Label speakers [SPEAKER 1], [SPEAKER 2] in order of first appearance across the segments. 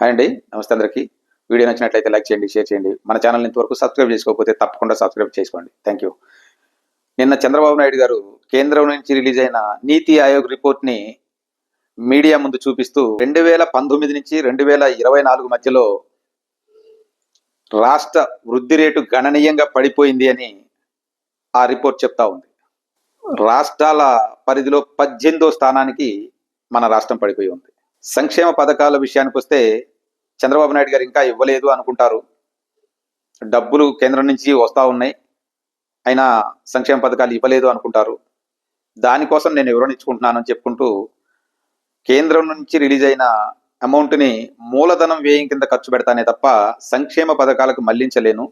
[SPEAKER 1] Hi అండి నమస్తే అందరికీ. వీడియో నచ్చినట్లయితే లైక్ చేయండి షేర్ చేయండి. మన ఛానల్ ఇంతవరకు సబ్స్క్రైబ్ చేసుకోకపోతే తప్పకుండా సబ్స్క్రైబ్ చేసుకోండి. Thank you. నిన్న చంద్రబాబు నాయుడు గారు కేంద్రం నుంచి రిలీజ్ అయిన నీతి ఆయోగ్ రిపోర్ట్ని మీడియా ముందు చూపిస్తూ రెండు వేల పంతొమ్మిది నుంచి రెండు వేల ఇరవై నాలుగు మధ్యలో రాష్ట్ర వృద్ధి రేటు గణనీయంగా పడిపోయింది అని ఆ రిపోర్ట్ చెప్తా ఉంది. రాష్ట్రాల పరిధిలో పద్దెనిమిదో స్థానానికి మన రాష్ట్రం పడిపోయి ఉంది. సంక్షేమ పథకాల విషయానికి వస్తే చంద్రబాబు నాయుడు గారు ఇంకా ఇవ్వలేదు అనుకుంటారు. డబ్బులు కేంద్రం నుంచి వస్తూ ఉన్నాయి. అయినా సంక్షేమ పథకాలు ఇవ్వలేదు అనుకుంటారు. దానికోసం నేను వివరణ ఇచ్చుకుంటున్నానని చెప్పుకుంటూ కేంద్రం నుంచి రిలీజ్ అయిన అమౌంట్ని మూలధనం వ్యయం కింద ఖర్చు పెడతానే తప్ప సంక్షేమ పథకాలకు మళ్ళించలేను.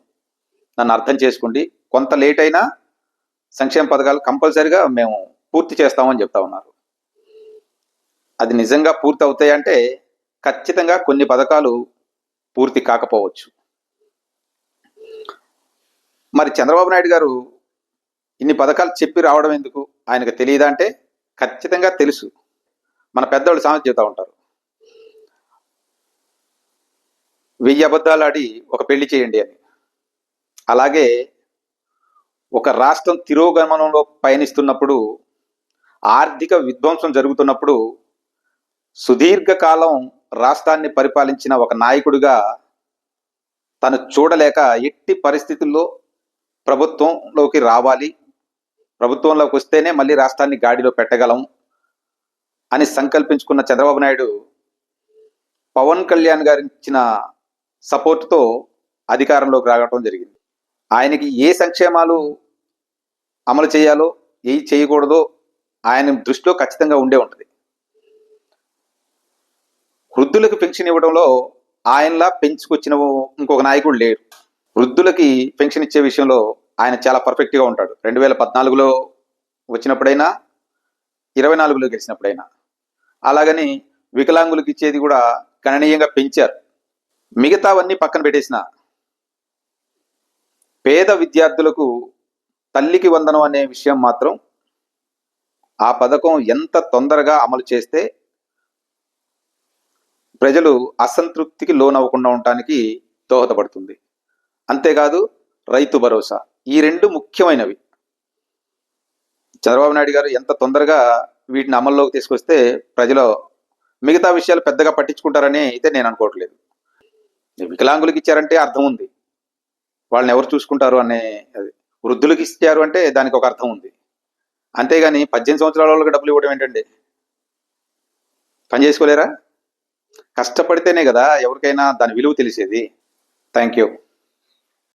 [SPEAKER 1] నన్ను అర్థం చేసుకోండి. కొంత లేట్ అయినా సంక్షేమ పథకాలు కంపల్సరిగా మేము పూర్తి చేస్తామని చెప్తా ఉన్నారు. అది నిజంగా పూర్తి అవుతాయంటే ఖచ్చితంగా కొన్ని పథకాలు పూర్తి కాకపోవచ్చు. మరి చంద్రబాబు నాయుడు గారు ఇన్ని పథకాలు చెప్పి రావడం ఎందుకు? ఆయనకు తెలియదా అంటే ఖచ్చితంగా తెలుసు. మన పెద్దవాళ్ళు సామెత చెబుతూ ఉంటారు. వెయ్యి అబద్ధాలు ఆడి ఒక పెళ్ళి చేయండి అని. అలాగే ఒక రాష్ట్రం తిరోగమనంలో పయనిస్తున్నప్పుడు ఆర్థిక విధ్వంసం జరుగుతున్నప్పుడు సుదీర్ఘకాలం రాష్ట్రాన్ని పరిపాలించిన ఒక నాయకుడిగా తను చూడలేక ఎట్టి పరిస్థితుల్లో ప్రభుత్వంలోకి రావాలి. ప్రభుత్వంలోకి వస్తేనే మళ్ళీ రాష్ట్రాన్ని గాడిలో పెట్టగలం అని సంకల్పించుకున్న చంద్రబాబు నాయుడు పవన్ కళ్యాణ్ గారి ఇచ్చిన సపోర్ట్తో అధికారంలోకి రావడం జరిగింది. ఆయనకి ఏ సంక్షేమాలు అమలు చేయాలో ఏ చేయకూడదో ఆయన దృష్టిలో ఖచ్చితంగా ఉండే ఉంటుంది. వృద్ధులకు పెన్షన్ ఇవ్వడంలో ఆయనలా పెంచుకొచ్చిన ఇంకొక నాయకుడు లేడు. వృద్ధులకి పెన్షన్ ఇచ్చే విషయంలో ఆయన చాలా పర్ఫెక్ట్గా ఉంటాడు. రెండు వేల పద్నాలుగులో వచ్చినప్పుడైనా ఇరవై నాలుగులో గెలిచినప్పుడైనా. అలాగని వికలాంగులకు ఇచ్చేది కూడా గణనీయంగా పెంచారు. మిగతావన్నీ పక్కన పెట్టేసిన పేద విద్యార్థులకు తల్లికి వందనం అనే విషయం మాత్రం ఆ పథకం ఎంత తొందరగా అమలు చేస్తే ప్రజలు అసంతృప్తికి లోనవ్వకుండా ఉండటానికి దోహదపడుతుంది. అంతేకాదు రైతు భరోసా ఈ రెండు ముఖ్యమైనవి. చంద్రబాబు నాయుడు గారు ఎంత తొందరగా వీటిని అమల్లోకి తీసుకొస్తే ప్రజలు మిగతా విషయాలు పెద్దగా పట్టించుకుంటారని అయితే నేను అనుకోవట్లేదు. వికలాంగులకు ఇచ్చారంటే అర్థం ఉంది. వాళ్ళని ఎవరు చూసుకుంటారు అనే అది వృద్ధులకు ఇచ్చారు అంటే దానికి ఒక అర్థం ఉంది. అంతేగాని పద్దెనిమిది సంవత్సరాల వాళ్ళకి డబ్బులు ఇవ్వడం ఏంటండి? పని చేసుకోలేరా? కష్టపడితేనే కదా ఎవరికైనా దాని విలువ తెలిసేది. Thank you